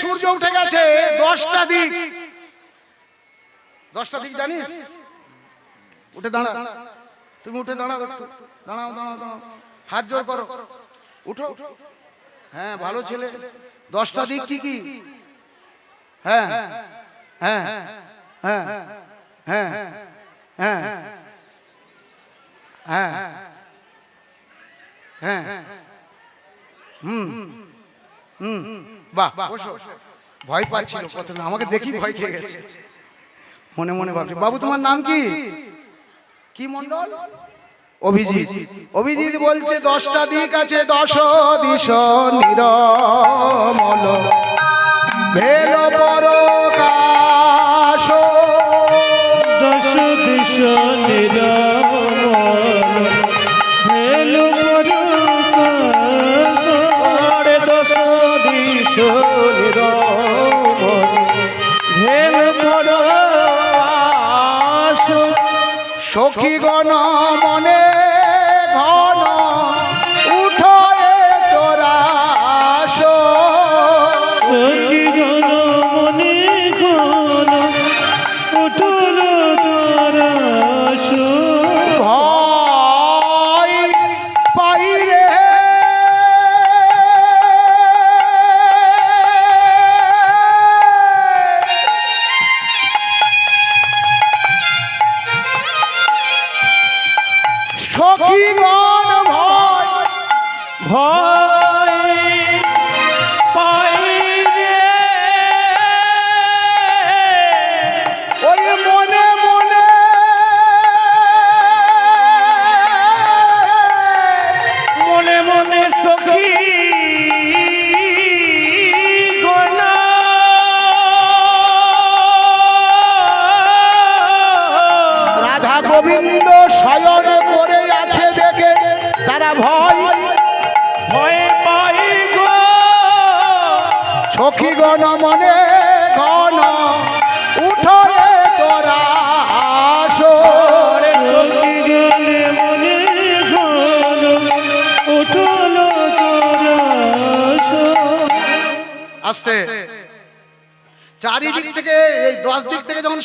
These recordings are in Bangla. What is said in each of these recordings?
সূর্য উঠে গেছে দশটা দিক দশটা দিক জানিস উঠে দাঁড়া তুমি উঠে দাঁড়াও দাঁড়াও দাঁড়াও দাঁড়াও হাত জোর করো উঠো হ্যাঁ ভালো ছেলে দশটা দিক কি কি হ্যাঁ হ্যাঁ হ্যাঁ হ্যাঁ হ্যাঁ হ্যাঁ হ্যাঁ হ্যাঁ হুম হুম হুম বাহ বসো। ভয় পাচ্ছিল প্রথমে আমাকে দেখি ভয় খেয়ে গেছে। মনে মনে ভাবছি বাবু তোমার নাম কি? কি? মন্ডল? অভিজিৎ। অভিজিৎ। বলছে দশটা দিক আছে দশ দিশ নিরমল। ভেল পরকাশ। দশ দিশ নিরামল।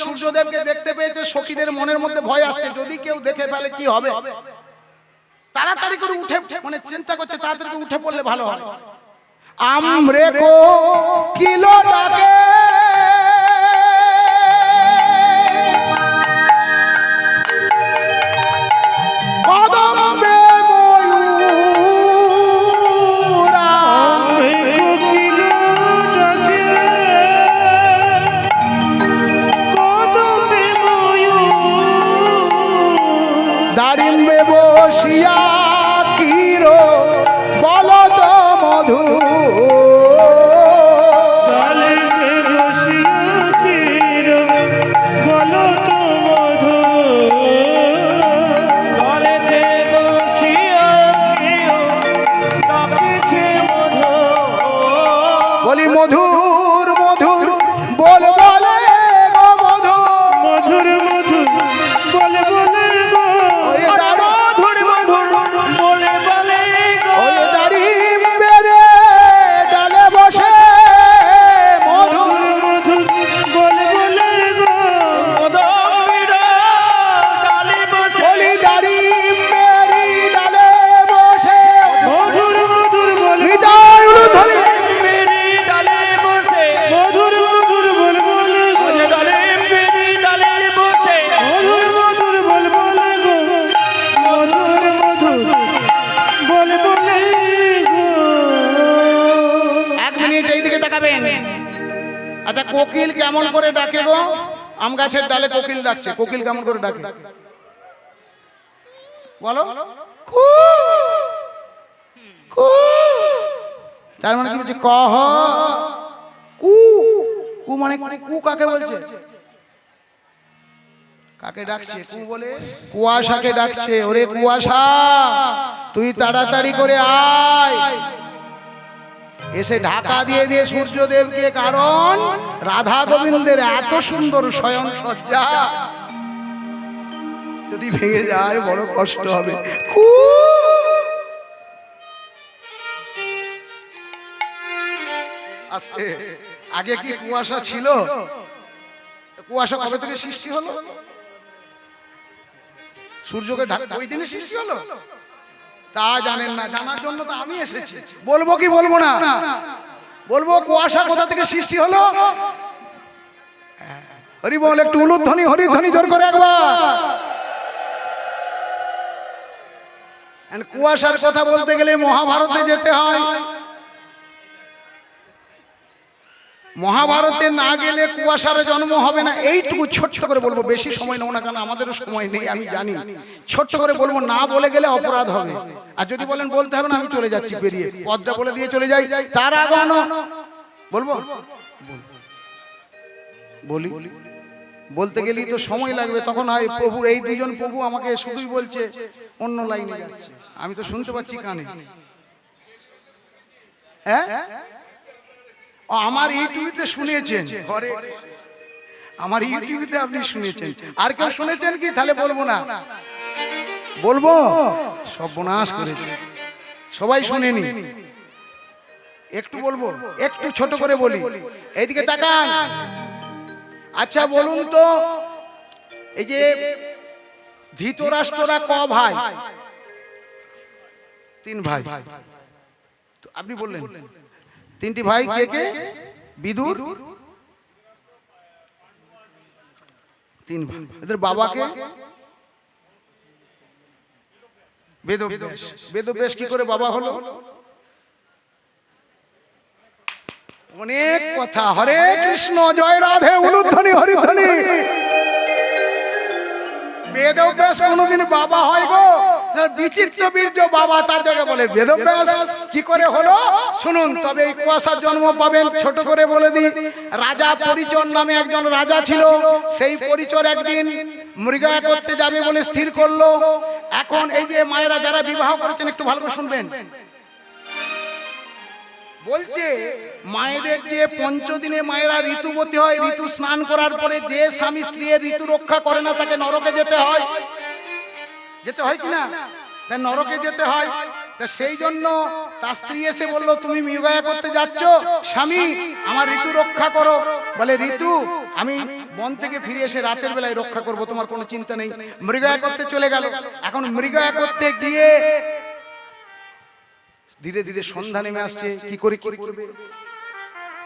সূর্যদেবকে দেখতে পেয়েছে, সখীদের মনের মধ্যে ভয় আসছে। যদি কেউ দেখে ফেলে কি হবে? তাড়াতাড়ি করে উঠে মানে চিন্তা করছে, তাড়াতাড়ি করে উঠে পড়লে ভালো হয় আমরে কো কিলো ডাকে। বলি মধুর মধুর কেমন করে ডাকে গো? আম গাছের ডালে কোকিল ডাকছে। কোকিল কেমন করে ডাকে? বলো? কু, কু। তার মানে কি বলছে? কহ। কু। কু মানে কু কাকে বলছে? কাকে ডাকছে? কু বলে কুয়াশাকে ডাকছে। ওরে কুয়াশা তুই তাড়াতাড়ি করে আয়। এসে ঢাকা দিয়ে দিয়ে সূর্যদেবকে, কারণ রাধা গোবিন্দের এত সুন্দর স্বয়ং সজ্জা যদি ভেঙে যায়, বড় কষ্ট হবে। আগে কি কুয়াশা ছিল? কুয়াশা কবে থেকে সৃষ্টি হলো? সূর্যকে ঢাক ওই দিনে সৃষ্টি হলো? তা জানেন না জানার জন্য তো আমি এসেছি। বলব কি বলব না? বলব কুয়াশা কোথা থেকে সৃষ্টি হলো? হরি বল একটু হরি ধ্বনি জোর করে একবার। কুয়াশার কথা বলতে গেলে মহাভারতে যেতে হয়। মহাভারতে না গেলে কুয়াশার জন্ম হবে না। এইটুকু ছোট্ট করে বলব, বেশি সময় নেব না, কারণ আমাদেরও সময় নেই, আমি জানি। ছোট্ট করে বলব, না বলে গেলে অপরাধ হবে। আর যদি বলেন, বলতে হবে না, আমি চলে যাচ্ছি, বেরিয়ে। পদটা বলে দিয়ে চলে যাই। তার আগে বলব? বলি? বলতে গেলেই তো সময় লাগবে, তখন হয় প্রভু, এই দুজন প্রভু আমাকে শুধুই বলছে, অন্য লাইনে যাচ্ছে। আমি তো শুনতে পাচ্ছি কানে। হ্যাঁ? আমার ইউটিউবে শুনেছেন। ঘরে আমার ইউটিউবে আপনি শুনেছেন। আর কেউ শুনেছেন কি? তাহলে বলব না। বলব সর্বনাশ করেছে। সবাই শুনেনি। একটু বলব? একটু ছোট করে বলি। এইদিকে তাকান। আচ্ছা বলুন তো এই যে ধৃতরাষ্ট্ররা ক ভাই? তিন ভাই। তো আপনি বললেন। তিনটি ভাই কে কে? বিদুর। তিন এদের বাবাকে বেদব্যাস। বেদব্যাস কি করে বাবা হলো? অনেক কথা। হরে কৃষ্ণ, জয় রাধে উলুধ্বনি হরিধ্বনি। বেদব্যাস কোনোদিন বাবা হয় গো। বলে করে হলো? শুনুন, তবে এই জন্ম পাবেন করে বলে রাজা নামে একজন রাজা ছিল, সেই পরিচর একদিন যাবে বলে স্থির করল। এখন এই যে মায়েরা যারা বিবাহ করেছেন, একটু ভালো করে শুনবেন। বলছে, মায়েদের যে পঞ্চদিনে মায়েরা ঋতুবতী হয়, ঋতু স্নান করার পরে যে স্বামী স্ত্রী ঋতু রক্ষা করে না, তাকে নরকে যেতে হয়। যেতে হয় কি না তাই নরকে যেতে হয়। তা সেই জন্য তার স্ত্রী এসে বলল, তুমি বিবাহ করতে যাচ্ছ? স্বামী, আমার ঋতু রক্ষা করো। বলে, ঋতু, আমি বন থেকে ফিরে এসে রাতের বেলায় রক্ষা করব, তোমার কোনো চিন্তা নেই। মৃগয়া করতে চলে গেল। এখন মৃগয়া করতে গিয়ে ধীরে ধীরে সন্ধ্যা নেমে আসছে। কি করে, কি করবে?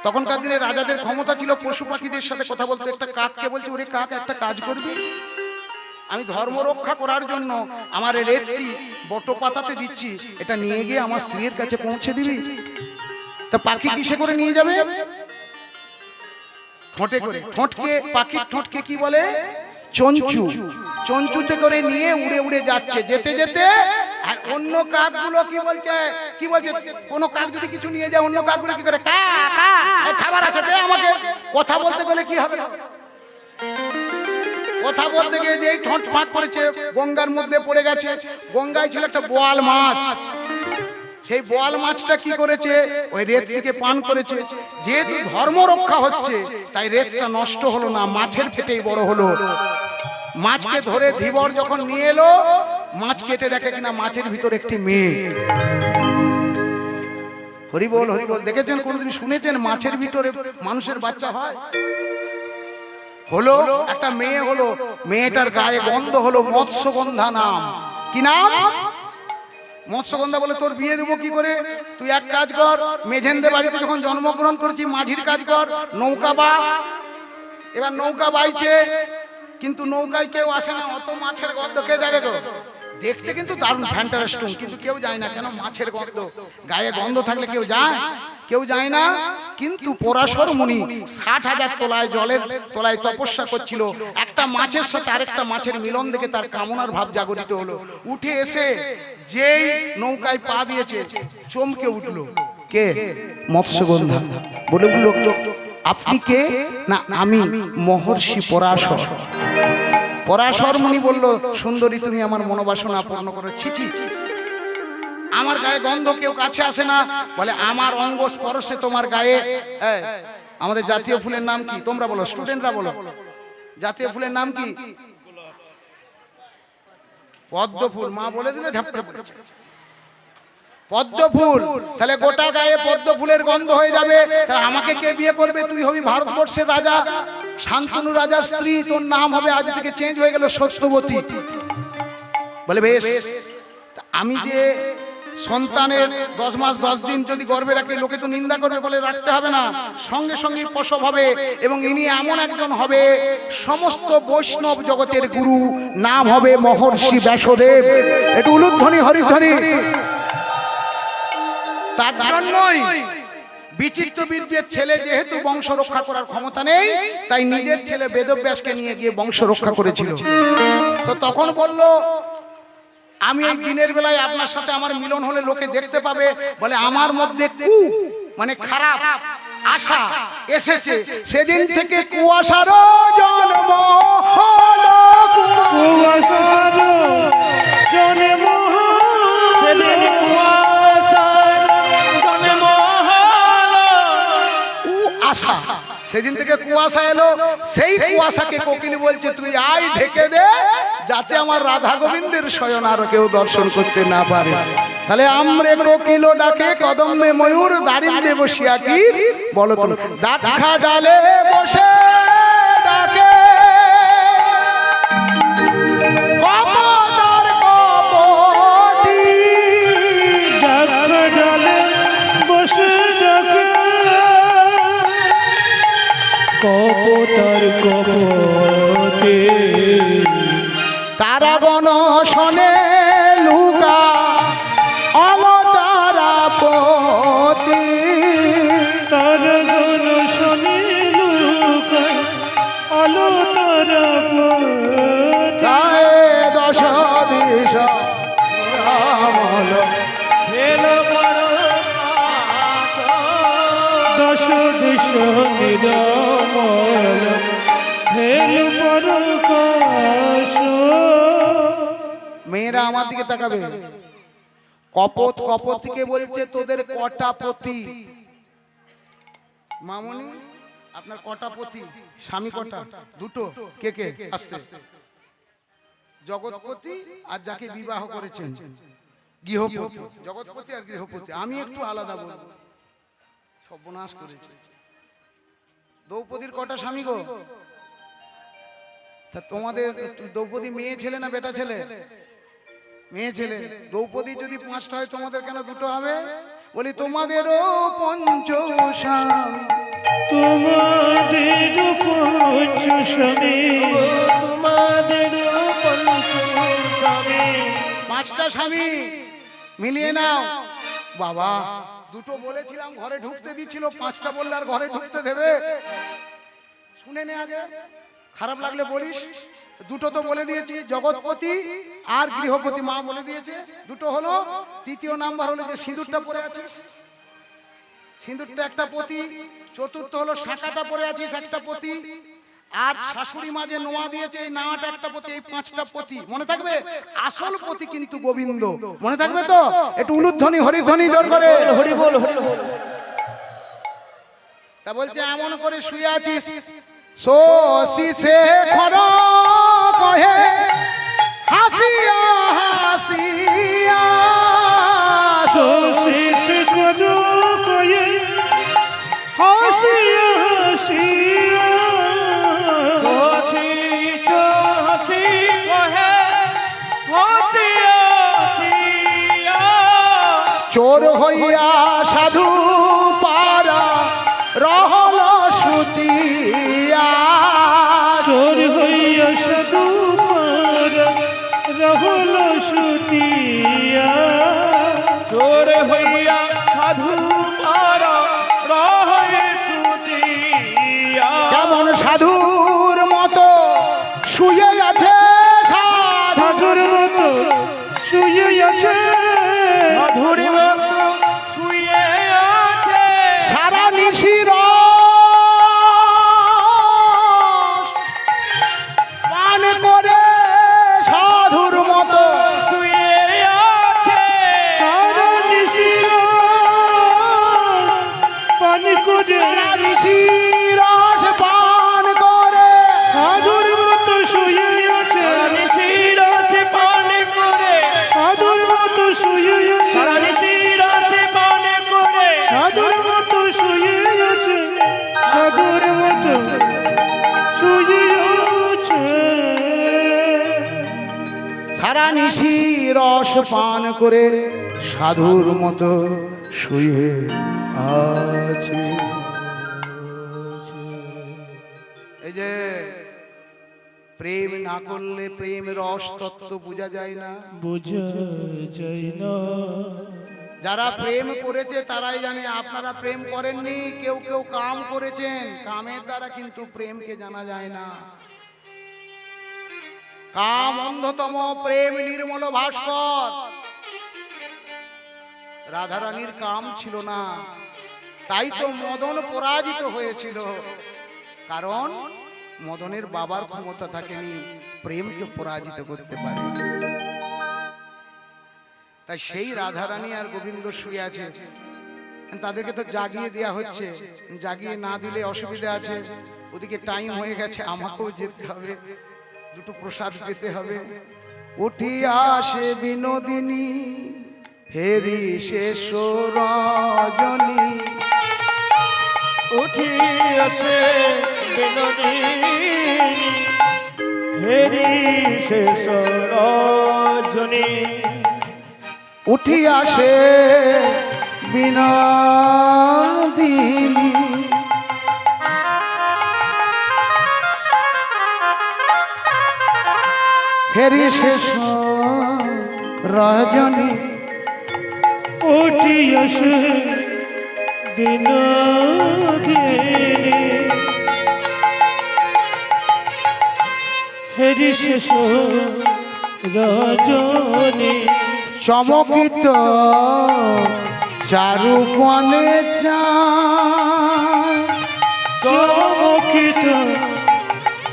তখনকার দিনে রাজাদের ক্ষমতা ছিল পশু পাখিদের সাথে কথা বলতে। একটা কাককে বলছে, ওরে কাক, একটা কাজ করবি? আমি ধর্ম রক্ষা করার জন্য আমার রেতটি বট পাতাতে দিচ্ছি। এটা নিয়ে গিয়ে আমার স্ত্রীর কাছে পৌঁছে দিবি। তা পাখি কিসে করে নিয়ে যাবে? ঠোঁটে করে। ঠোঁটকে, পাখির ঠোঁটকে কি বলে? চঞ্চু। চঞ্চুতে করে নিয়ে উড়ে উড়ে যাচ্ছে। যেতে যেতে আর অন্য কাকগুলো কি বলছে? কি বলছে? কোন কাক যদি কিছু নিয়ে যায়, অন্য কাকগুলো কি করে? কা খাবার আছে আমাকে। কথা বলতে গেলে কি হবে? কথা বলতে গিয়ে যে ঠোঁট ফাঁক করেছে, গঙ্গার মধ্যে পড়ে গেছে। গঙ্গায় ছিল একটা বোয়াল মাছ। সেই বোয়াল মাছটা কি করেছে? ওই রেত থেকে পান করেছে। যেহেতু ধর্ম রক্ষা হচ্ছে, তাই রেতটা নষ্ট হলো না, মাছের পেটেই বড় হলো। মাছকে ধরে ধীবর যখন নিয়ে এলো, মাছ কেটে দেখে কিনা মাছের ভিতর একটি মেয়ে। হরিবল হরিবল, দেখেছেন? কোনদিন শুনেছেন? মাছের ভিতরে মানুষের বাচ্চা হয়? হলো একটা মেয়ে হলো মেয়েটার গায়ে গন্ধ হলো মৎস্যগন্ধা নাম। কি নাম? মৎস্যগন্ধা বলে তোর বিয়ে দেবো কি করে? তুই এক কাজ কর মেঝেন্দে বাড়িতে যখন জন্মগ্রহণ করেছি মাঝির কাজ কর নৌকা বা। এবার নৌকা বাইছে কিন্তু নৌকায় কেউ আসে না অত মাছের গন্ধ কে দেখে তো দেখতে কিন্তু দারুণ ফ্যান্টারেস্টিং কিন্তু কেউ যায় না কেন মাছের গন্ধ? গায়ে গন্ধ থাকলে কেউ যায়? কেউ যায় না, কিন্তু পরাশর মুনি ষাট হাজার তলায় জলের তলায় তপস্যা করছিল। একটা মাছের সাথে আরেকটা মাছের মিলন দেখে তার কামনার ভাব জাগরিত হলো। উঠে এসে যেই নৌকায় পা দিয়েছে, চমকে উঠল। কে? মৎস্যগন্ধা। বলে উঠল, আপনি কে? না, আমি মহর্ষি পরাশর। পরাশর মুনি বলল, সুন্দরী, তুমি আমার মনোবাসনা পূর্ণ করে ছিছি আমার গায়ে গন্ধ কেউ কাছে আসে না, বলে, আমার অঙ্গ স্পর্শে তোমার গায়ে। আমাদের জাতীয় ফুলের নাম কি? তোমরা বলো স্টুডেন্টরা বলো। জাতীয় ফুলের নাম কি? পদ্ম ফুল। মা বলে দিলে পদ্ম ফুল। তাহলে গোটা গায়ে পদ্ম ফুলের গন্ধ হয়ে যাবে। তাহলে আমাকে কে বিয়ে করবে? তুই হবি ভারতবর্ষের রাজা। শান্তনু রাজার স্ত্রী, তোর নাম হবে আজ থেকে চেঞ্জ হয়ে গেল সত্যবতী। বলে, বেশ। আমি যে সন্তানের দশ মাস, দশ দিন যদি গর্বে রাখি লোকে তো নিন্দা করবে বলে রাখতে হবে না। সঙ্গে সঙ্গে প্রসব হবে এবং ইনি এমন একজন হবে, সমস্ত বৈষ্ণব জগতের গুরু, নাম হবে মহর্ষি ব্যাসদেব। একটু উলুধ্বনি, হরিধ্বনি। তার জন্যই বিচিত্র বীর্যের ছেলে যেহেতু বংশ রক্ষা করার ক্ষমতা নেই, তাই নিজের ছেলে বেদব্যাসকে নিয়ে গিয়ে বংশ রক্ষা করেছিল। তো তখন বলল আমি এই দিনের বেলায় আপনার সাথে আমার মিলন হলে লোকে দেখতে পাবে বলে আমার মধ্যে কু মানে খারাপ আশা এসেছে। সেদিন থেকে কুয়াশারও জন্ম হলো কুয়াশার জন্ম। কুয়াশার জন্ম আশা। সেদিন থেকে কুয়াশা এলো। সেই কুয়াশাকে কোকিল বলছে তুই আয় ঢেকে দে যাতে আমার রাধা গোবিন্দের শয়ন আর কেউ দর্শন করতে না পারে। তাহলে আমরে কোকিল ডাকে কদমে ময়ূর দাঁড়িয়ে বসিয়া কি? বলো তো। দাঁড়া ডালে বসে। কপতার কপতে। তারাগণ শনে তাকাবে কপত কপতিকে বলছে, তোদের কটা পতি? মামনি, আপনার কটা পতি? স্বামী কটা? দুটো। কে কে? আস্তে। জগৎপতি আর যাকে বিবাহ করেছেন। গৃহপতি। জগৎপতি আর গৃহপতি। আমি একটু আলাদা বলব। সর্বনাশ করেছে। দ্রৌপদীর কটা স্বামী গো? তা তোমাদের দ্রৌপদী মেয়ে ছেলে না বেটা ছেলে? মেয়ে ছেলে দ্রৌপদী যদি পাঁচটা হয় তোমাদের কেন দুটো হবে? বলি তোমাদেরও পঞ্চ স্বামী তোমাদের তোমাদের পাঁচটা স্বামী। মিলিয়ে নাও। বাবা দুটো বলেছিলাম ঘরে ঢুকতে দিচ্ছিল পাঁচটা বললে আর ঘরে ঢুকতে দেবে। শুনে নে আগে। খারাপ লাগলে বলিস। দুটো তো বলে দিয়েছি, জগৎপতি আর গৃহপতি। মা বলে দিয়েছে, দুটো হলো, তৃতীয় নাম্বার হলো যে সিঁদুরটা পরে আছিস। সিঁদুরটা একটা পতি, চতুর্থ হলো শাঁখাটা পরে আছিস একটা পতি। আর শাশুড়ি মাঝে নোয়া দিয়েছে, এই নাওয়াটা একটা পতি, এই পাঁচটা পতি। মনে থাকবে? আসল পতি কিন্তু গোবিন্দ। মনে থাকবে তো? একটু উলুধ্বনি, হরিধ্বনি জোর করে। হরি বল হরি বল তা বলছে, এমন করে শুয়ে আছিস। সোসি সে খর কহে হাসিয়া হাসিয়া শোষিস করো কয়ে হাসিয়া হাসিয়া হাসি চো হাসি কহে হাসিয়া হাসিয়া। চোর হইয়া সাধু পারা রহল নিশি রস পান করে সাধুর মতো শুয়ে আছে। এই যে প্রেম না করলে প্রেম রস তত্ত্ব বোঝা যায় না। বোঝা যায় না। যারা প্রেম করেছে তারাই জানে আপনারা প্রেম করেননি কেউ কেউ কাম করেছেন কামের দ্বারা কিন্তু প্রেমকে জানা যায় না। কাম অন্ধতম প্রেম নির্মল ভাস্কর। রাধারানীর কাম ছিল না। তাই তো মদন পরাজিত হয়েছিল। কারণ মদনের বাবার ক্ষমতা থাকেনি, প্রেমকে পরাজিত করতে পারে। তাই সেই রাধারানী আর গোবিন্দ শুয়ে আছে। তাদেরকে তো জাগিয়ে দেওয়া হচ্ছে। জাগিয়ে না দিলে অসুবিধা আছে। ওদিকে টাইম হয়ে গেছে, আমাকেও যেতে হবে। দুটো প্রসাদ পেতে হবে। উঠি আসে বিনোদিনী হেরি শেষ রজনী উঠি আসে বিনোদিনী হেরি শেষ রজনী উঠি আসে বিনোদিনী। হেরি শেষ রজনী। উঠি আসে বিনোদিনী। হেরি শেষ রজনী। চমকিত চারু কনে চমকিত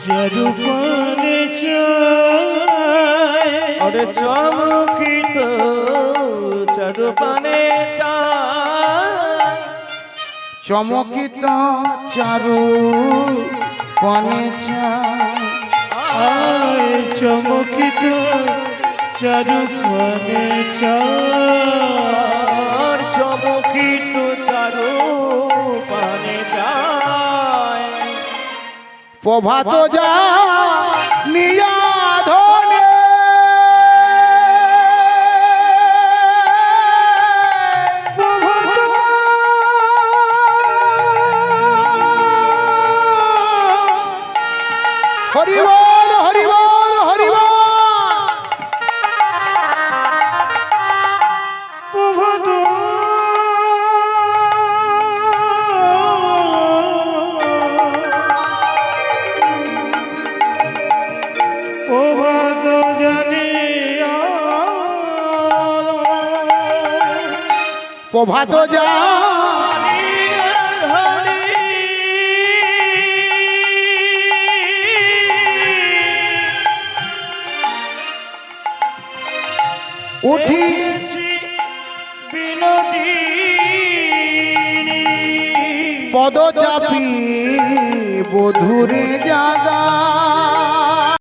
চারুপানে চমকিত চারুপানে চায় চমকিত চারু আয় চমকিত চারুপানে চায় আর চমকিত চারু পানে যায় প্রভাত যা নিয়া প্রভাত যা। উঠি। পদ চাপি বধুরে জাগা।